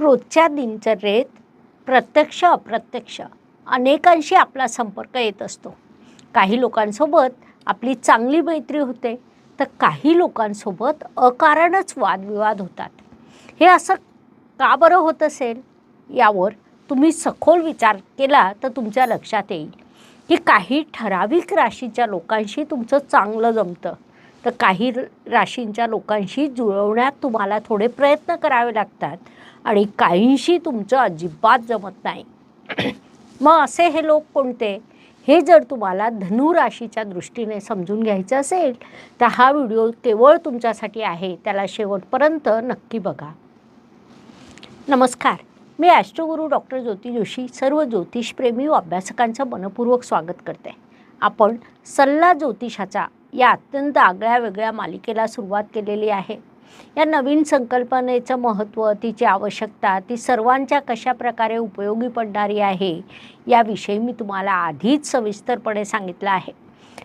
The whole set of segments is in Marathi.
रोजच्या दिनचर्येत प्रत्यक्ष अप्रत्यक्ष अनेकांशी आपला संपर्क येत असतो. काही लोकांसोबत आपली चांगली मैत्री होते तर काही लोकांसोबत अकारणच वादविवाद होतात. हे असं का बरं होत असेल? यावर तुम्ही सखोल विचार केला तर तुमच्या लक्षात येईल. की काही ठराविक राशीच्या लोकांशी तुमचं चांगलं जमतं. तर काही राशींच्या लोकांशी जुळवण्यात तुम्हाला थोडे प्रयत्न करावे लागतात आणि काहींशी तुमचं अजिबात जमत नाही. मग असे हे लोक कोणते? हे जर तुम्हाला धनु राशीच्या दृष्टीने समजून घ्यायचं असेल तर हा व्हिडिओ केवळ तुमच्यासाठी आहे त्याला शेवटपर्यंत नक्की बघा. नमस्कार मी ॲस्ट्रोगुरू डॉक्टर ज्योती जोशी सर्व ज्योतिषप्रेमी व अभ्यासकांचं मनपूर्वक स्वागत करते. आपण सल्ला ज्योतिषाचा या अत्यंत आगळ्या वेगळ्या मालिकेला सुरुवात केलेली आहे. या नवीन संकल्पनेचं महत्त्व तिची आवश्यकता ती सर्वांच्या कशा प्रकारे उपयोगी पडणारी आहे याविषयी मी तुम्हाला आधीच सविस्तरपणे सांगितलं आहे.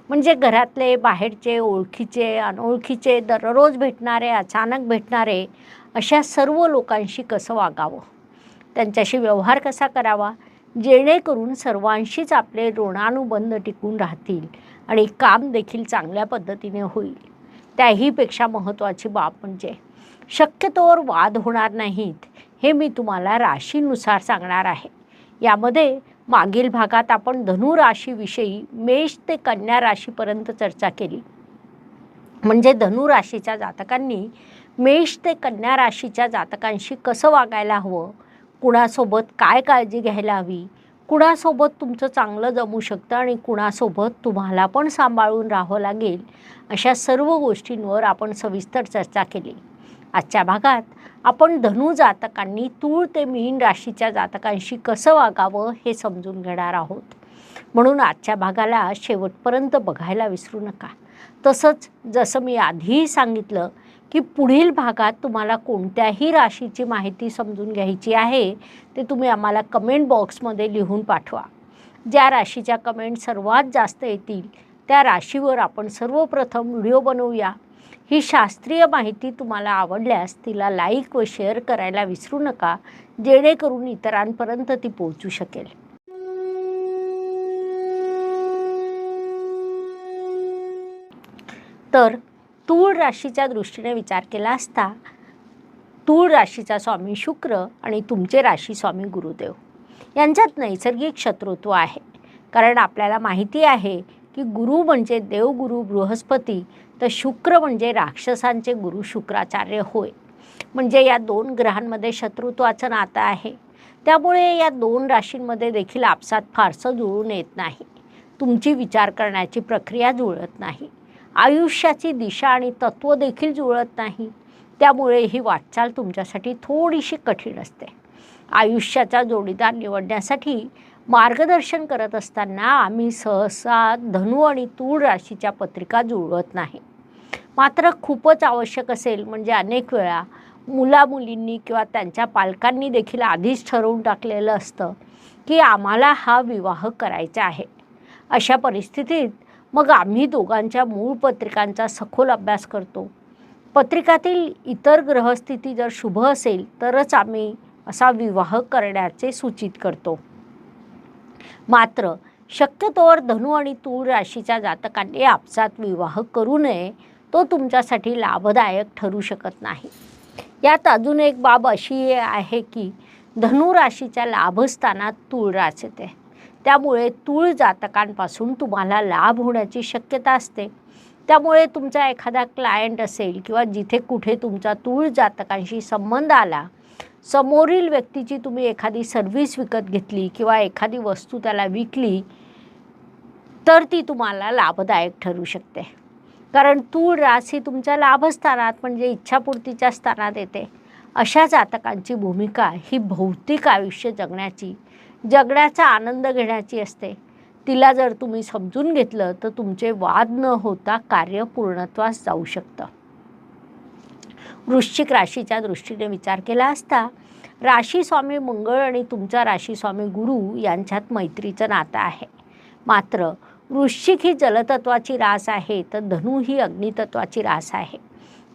म्हणजे घरातले बाहेरचे ओळखीचे अनोळखीचे दररोज भेटणारे अचानक भेटणारे अशा सर्व लोकांशी कसं वागावं? त्यांच्याशी व्यवहार कसा करावा? जेणेकरून सर्वांशीच आपले ऋणानुबंध टिकून राहतील. आणि काम देखील चांगल्या पद्धतीने होईल. त्याहीपेक्षा महत्त्वाची बाब म्हणजे शक्यतोवर वाद होणार नाहीत हे मी तुम्हाला राशीनुसार सांगणार आहे. यामध्ये मागील भागात आपण धनु राशीविषयी मेष ते कन्या राशीपर्यंत चर्चा केली. म्हणजे धनु राशीच्या जातकांनी मेष ते कन्या राशीच्या जातकांशी कसं वागायला हवं? कुणासोबत काय काळजी घ्यायला हवी? कुणासोबत तुमचं चांगलं जमू शकतं आणि कुणासोबत तुम्हाला पण सांभाळून राहावं लागेल अशा सर्व गोष्टींवर आपण सविस्तर चर्चा केली. आजच्या भागात आपण धनु जातकांनी तूळ ते मीन राशीच्या जातकांशी कसं वागावं हे समजून घेणार आहोत. म्हणून आजच्या भागाला शेवटपर्यंत बघायला विसरू नका. तसंच जसं मी आधीही सांगितलं की पुढील भागात तुम्हाला कोणत्याही राशीची माहिती समजून घ्यायची आहे ते तुम्ही आम्हाला कमेंट बॉक्समध्ये लिहून पाठवा. ज्या राशीच्या कमेंट सर्वात जास्त येतील त्या राशीवर आपण सर्वप्रथम व्हिडिओ बनवूया. ही शास्त्रीय माहिती तुम्हाला आवडल्यास तिला लाईक व शेअर करायला विसरू नका जेणेकरून इतरांपर्यंत ती पोहोचू शकेल. तर तूळ राशीच्या दृष्टीने विचार केला असता तूळ राशीचा स्वामी शुक्र आणि तुमचे राशी स्वामी गुरुदेव. यांच्यात नैसर्गिक शत्रुत्व आहे. कारण आपल्याला माहिती आहे की गुरु म्हणजे देवगुरु बृहस्पती तर शुक्र म्हणजे राक्षसांचे गुरु शुक्राचार्य होय. म्हणजे या दोन ग्रहांमध्ये शत्रुत्वाचं नातं आहे. त्यामुळे या दोन राशींमध्ये देखील आपसात फारसं जुळून येत नाही. तुमची विचार करण्याची प्रक्रिया जुळत नाही. आयुष्याची दिशा आणि तत्त्व देखील जुळत नाही. त्यामुळे ही वाटचाल तुमच्यासाठी थोडीशी कठीण असते. आयुष्याचा जोडीदार निवडण्यासाठी मार्गदर्शन करत असताना आम्ही सहसा धनु आणि तूळ राशीच्या पत्रिका जुळवत नाही. मात्र खूपच आवश्यक असेल म्हणजे अनेक वेळा मुलामुलींनी किंवा त्यांच्या पालकांनी देखील आधीच ठरवून टाकलेलं असतं की आम्हाला हा विवाह करायचा आहे. अशा परिस्थितीत मग आम्ही दोघांच्या मूळ पत्रिकांचा सखोल अभ्यास करतो. पत्रिकातील इतर ग्रहस्थिती जर शुभ असेल तरच आम्ही असा विवाह करण्याचे सूचित करतो. मात्र शक्यतोवर धनु आणि तूळ राशीच्या जातकांनी आपसात विवाह करू नये तो तुमच्यासाठी लाभदायक ठरू शकत नाही. यात अजून एक बाब अशी आहे की धनु राशीच्या लाभस्थानात तूळ रास येते. त्यामुळे तूळ जातकांपासून तुम्हाला लाभ होण्याची शक्यता असते. त्यामुळे तुमचा एखादा क्लायंट असेल किंवा जिथे कुठे तुमचा तूळ जातकांशी संबंध आला समोरील व्यक्तीची तुम्ही एखादी सर्व्हिस विकत घेतली किंवा एखादी वस्तू त्याला विकली तर ती तुम्हाला लाभदायक ठरू शकते. कारण तूळ रास ही तुमच्या लाभस्थानात म्हणजे इच्छापूर्तीच्या स्थानात येते. अशा जातकांची भूमिका ही भौतिक आयुष्य जगण्याची जगण्याचा आनंद घेण्याची असते. तिला जर तुम्ही समजून घेतलं तर तुमचे वाद न होता कार्य पूर्णत्वास जाऊ शकतं. वृश्चिक राशीच्या दृष्टीने विचार केला असता राशी स्वामी मंगळ आणि तुमचा राशी स्वामी गुरु यांच्यात मैत्रीचं नातं आहे. मात्र वृश्चिक ही जलतत्वाची रास आहे तर धनु ही अग्नितत्वाची रास आहे.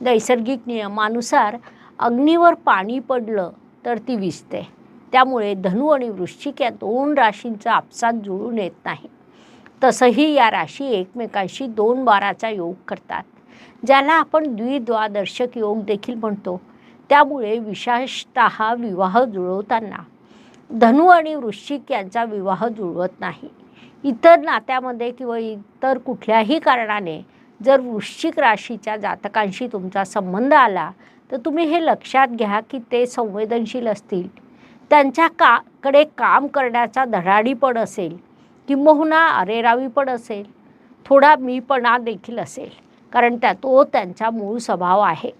नैसर्गिक नियमानुसार अग्नीवर पाणी पडलं तर ती विजते. त्यामुळे धनु आणि वृश्चिक या दोन राशींचा आपसात जुळून येत नाही. तसंही या राशी एकमेकांशी दोन बाराचा योग करतात ज्याला आपण द्विद्वादर्शक योग देखील म्हणतो. त्यामुळे विशेषत विवाह जुळवताना धनु आणि वृश्चिक यांचा विवाह जुळवत नाही. इतर नात्यामध्ये किंवा इतर कुठल्याही कारणाने जर वृश्चिक राशीच्या जातकांशी तुमचा संबंध आला तर तुम्ही हे लक्षात घ्या की ते संवेदनशील असतील. त्यांच्या का कडे काम करण्याचा धडाडीपण असेल किंबहुना अरेरावी पण असेल थोडा मीपणा देखील असेल कारण त्या तो त्यांचा मूळ स्वभाव आहे.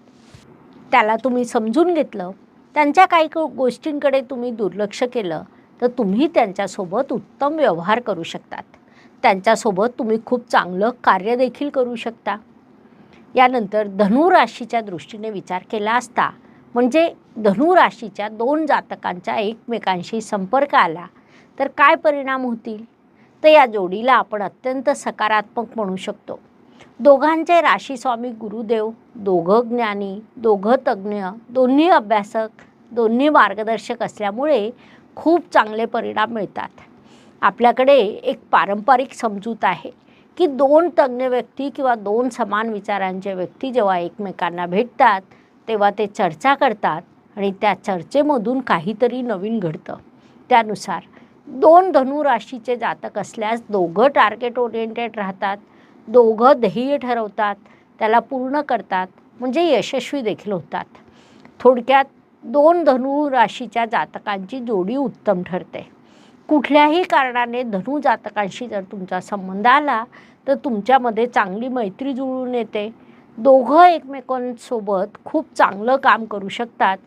त्याला तुम्ही समजून घेतलं त्यांच्या काही गोष्टींकडे तुम्ही दुर्लक्ष केलं तर तुम्ही त्यांच्यासोबत उत्तम व्यवहार करू शकतात. त्यांच्यासोबत तुम्ही खूप चांगलं कार्य देखील करू शकता. यानंतर धनु राशीच्या दृष्टीने विचार केला असता म्हणजे धनु राशीच्या दोन जातकांच्या एकमेकांशी संपर्क आला तर काय परिणाम होतील? तर या जोडीला आपण अत्यंत सकारात्मक म्हणू शकतो. दोघांचे राशीस्वामी गुरुदेव दोघं ज्ञानी दोघं तज्ज्ञ दोन्ही अभ्यासक दोन्ही मार्गदर्शक असल्यामुळे खूप चांगले परिणाम मिळतात. आपल्याकडे एक पारंपरिक समजूत आहे की दोन तज्ज्ञ व्यक्ती किंवा दोन समान विचारांचे व्यक्ती जेव्हा एकमेकांना भेटतात तेव्हा ते चर्चा करतात आणि त्या चर्चेमधून काहीतरी नवीन घडतं. त्यानुसार दोन धनु राशीचे जातक असल्यास दोघं टार्गेट ओरिएंटेड राहतात दोघं ध्येय ठरवतात त्याला पूर्ण करतात म्हणजे यशस्वी देखील होतात. थोडक्यात दोन धनु राशीच्या जातकांची जोडी उत्तम ठरते. कुठल्याही कारणाने धनु जातकांशी जर तुमचा संबंध आला तर तुमच्यामध्ये चांगली मैत्री जुळून येते. दोघं एकमेकांसोबत खूप चांगलं काम करू शकतात.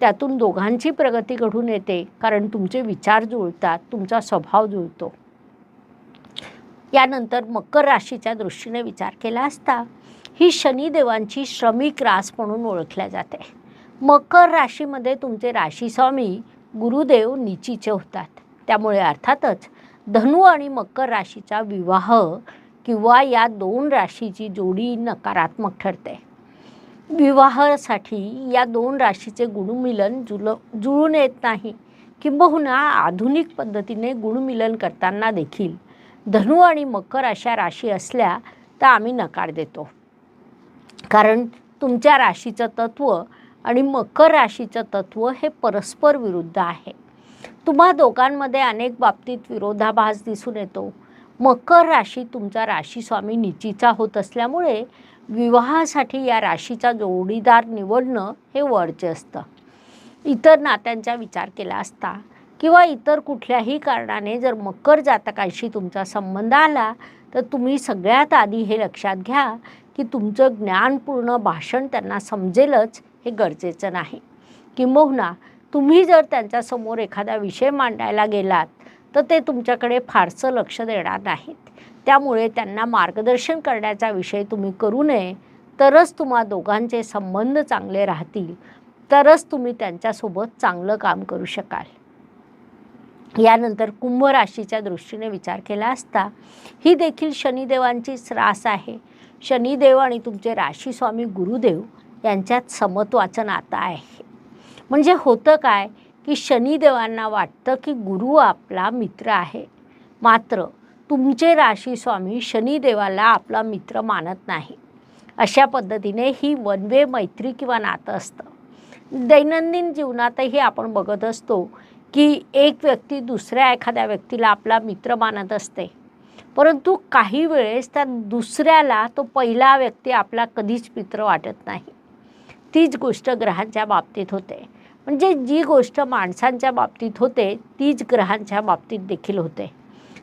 त्यातून दोघांची प्रगती घडून येते कारण तुमचे विचार जुळतात तुमचा स्वभाव जुळतो. यानंतर मकर राशीच्या दृष्टीने विचार केला असता ही शनिदेवांची श्रमिक रास म्हणून ओळखल्या जाते. मकर राशीमध्ये तुमचे राशीस्वामी गुरुदेव निचीचे होतात. त्यामुळे अर्थातच धनु आणि मकर राशीचा विवाह किंवा या दोन राशीची जोडी नकारात्मक ठरते. विवाहासाठी या दोन राशीचे गुणमिलन जुल जुळून येत नाही किंबहुना आधुनिक पद्धतीने गुणमिलन करताना देखील. धनु आणि मकर अशा राशी असल्या तर आम्ही नकार देतो. कारण तुमच्या राशीचं तत्त्व आणि मकर राशीचं तत्त्व हे परस्पर विरुद्ध आहे. तुम्हा दोघांमध्ये अनेक बाबतीत विरोधाभास दिसून येतो. मकर राशी तुमचा राशी स्वामी निचीचा होत असल्यामुळे विवाहासाठी या राशीचा जोडीदार निवडणं हे वरचे असतं. इतर नात्यांचा विचार केला असता किंवा इतर कुठल्याही कारणाने जर मकर जातकांशी तुमचा संबंध आला तर तुम्ही सगळ्यात आधी हे लक्षात घ्या की तुमचं ज्ञानपूर्ण भाषण त्यांना समजेलच हे गरजेचं नाही. किंबहुना तुम्ही जर त्यांच्यासमोर एखादा विषय मांडायला गेलात तर ते तुमच्याकडे फारसं लक्ष देणार नाहीत. त्यामुळे त्यांना मार्गदर्शन करण्याचा विषय तुम्ही करू नये. तरच तुम्हा दोघांचे संबंध चांगले राहतील. तरच तुम्ही त्यांच्यासोबत चांगलं काम करू शकाल. यानंतर कुंभ राशीच्या दृष्टीने विचार केला असता ही देखील शनिदेवांचीच रास आहे. शनिदेव आणि तुमचे राशीस्वामी गुरुदेव यांच्यात समत्वाचं नातं आहे. म्हणजे होतं काय? की शनिदेवांना वाटतं की गुरु आपला मित्र आहे. मात्र तुमचे राशी स्वामी शनिदेवाला आपला मित्र मानत नाही. अशा पद्धतीने ही वन वे मैत्री किंवा नातं असतं. दैनंदिन जीवनातही आपण बघत असतो की एक व्यक्ती दुसऱ्या एखाद्या व्यक्तीला आपला मित्र मानत असते. परंतु काही वेळेस त्या दुसऱ्याला तो पहिला व्यक्ती आपला कधीच मित्र वाटत नाही. तीच गोष्ट ग्रहांच्या बाबतीत होते. म्हणजे जी गोष्ट माणसांच्या बाबतीत होते तीच ग्रहांच्या बाबतीत देखील होते.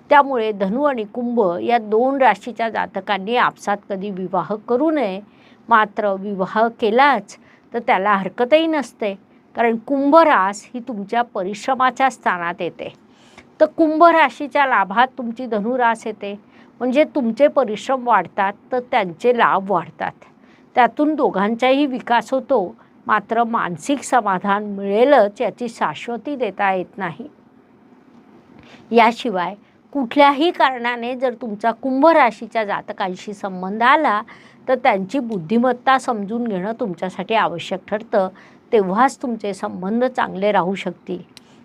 त्यामुळे धनु आणि कुंभ या दोन राशीच्या जातकांनी आपसात कधी विवाह करू नये मात्र विवाह केलाच तर त्याला हरकतही नसते कारण कुंभ रास ही तुमच्या परिश्रमाच्या स्थानात येते. तर कुंभ राशीच्या लाभात तुमची धनुरास येते. म्हणजे तुमचे परिश्रम वाढतात तर त्यांचे लाभ वाढतात. त्यातून दोघांचाही विकास होतो. मात्र मानसिक समाधान मिळेलच याची शाश्वती देता येत नाही. याशिवाय कुठल्याही कारणाने जर तुमचा कुंभ राशीच्या जातकांशी संबंध आला तर त्यांची बुद्धिमत्ता समजून घेणं तुमच्यासाठी आवश्यक ठरतं. तेव्हाच तुमचे संबंध चांगले राहू शकतील.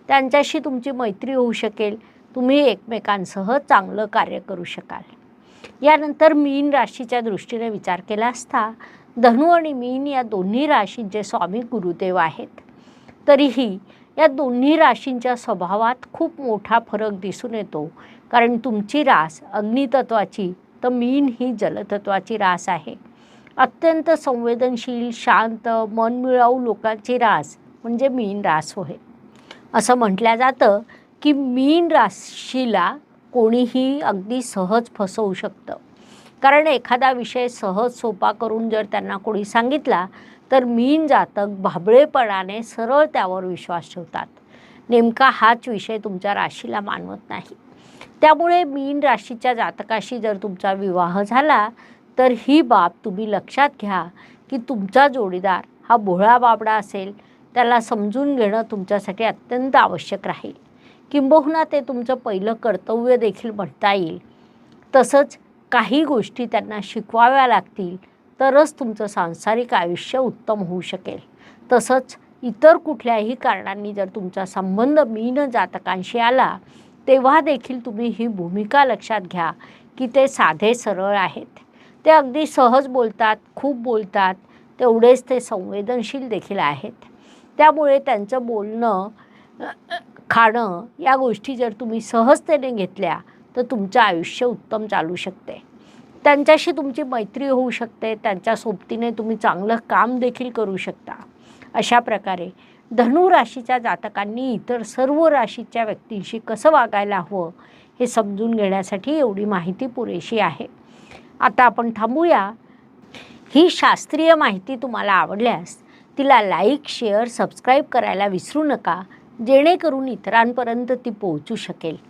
त्यांच्याशी तुमची मैत्री होऊ शकेल. तुम्ही एकमेकांसह चांगलं कार्य करू शकाल. यानंतर मीन राशीच्या दृष्टीने विचार केला असता धनु आणि मीन या दोन्ही राशींचे स्वामी गुरुदेव आहेत. तरीही या दोन्ही राशींच्या स्वभावात खूप मोठा फरक दिसून येतो. कारण तुमची रास अग्नितत्वाची तर मीन ही जलतत्वाची रास आहे. अत्यंत संवेदनशील शांत मनमिळाऊ लोकांची रास म्हणजे मीन रास होय. असं म्हटलं जातं की मीन राशीला कोणीही अगदी सहज फसवू शकतं. कारण एखादा विषय सहज सोपा करून जर त्यांना कोणी सांगितला तर मीन जातक भाबळेपणाने सरळ त्यावर विश्वास ठेवतात. नेमका हाच विषय तुमच्या राशीला मानवत नाही. त्यामुळे मीन राशीच्या जातकाशी जर तुमचा विवाह झाला तर ही बाब तुम्ही लक्षात घ्या की तुमचा जोडीदार हा भोळा बाबडा असेल. त्याला समजून घेणं तुमच्यासाठी अत्यंत आवश्यक राहील. किंबहुना ते तुमचं पहिलं कर्तव्य देखील म्हणता येईल. तसंच काही गोष्टी त्यांना शिकवाव्या लागतील तरच तुमचं सांसारिक आयुष्य उत्तम होऊ शकेल. तसंच इतर कुठल्याही कारणांनी जर तुमचा संबंध मीन जातकांशी आला तेव्हा देखील तुम्ही ही भूमिका लक्षात घ्या की ते साधे सरळ आहेत. ते अगदी सहज बोलतात खूप बोलतात तेवढेच ते संवेदनशील देखील आहेत. त्यामुळे त्यांचं बोलणं खाणं या गोष्टी जर तुम्ही सहजतेने घेतल्या तर तुमचं आयुष्य उत्तम चालू शकते. त्यांच्याशी तुमची मैत्री होऊ शकते. त्यांच्या सोबतीने तुम्ही चांगलं काम देखील करू शकता. अशा प्रकारे धनु राशीच्या जातकांनी इतर सर्व राशीच्या व्यक्तींशी कसं वागायला हवं हे समजून घेण्यासाठी एवढी माहिती पुरेशी आहे. आता आपण थांबूया. ही शास्त्रीय माहिती तुम्हाला आवडल्यास तिला लाईक शेअर सबस्क्राईब करायला विसरू नका. जेणेकरून इतरांपर्यंत ती पोहोचू शकेल.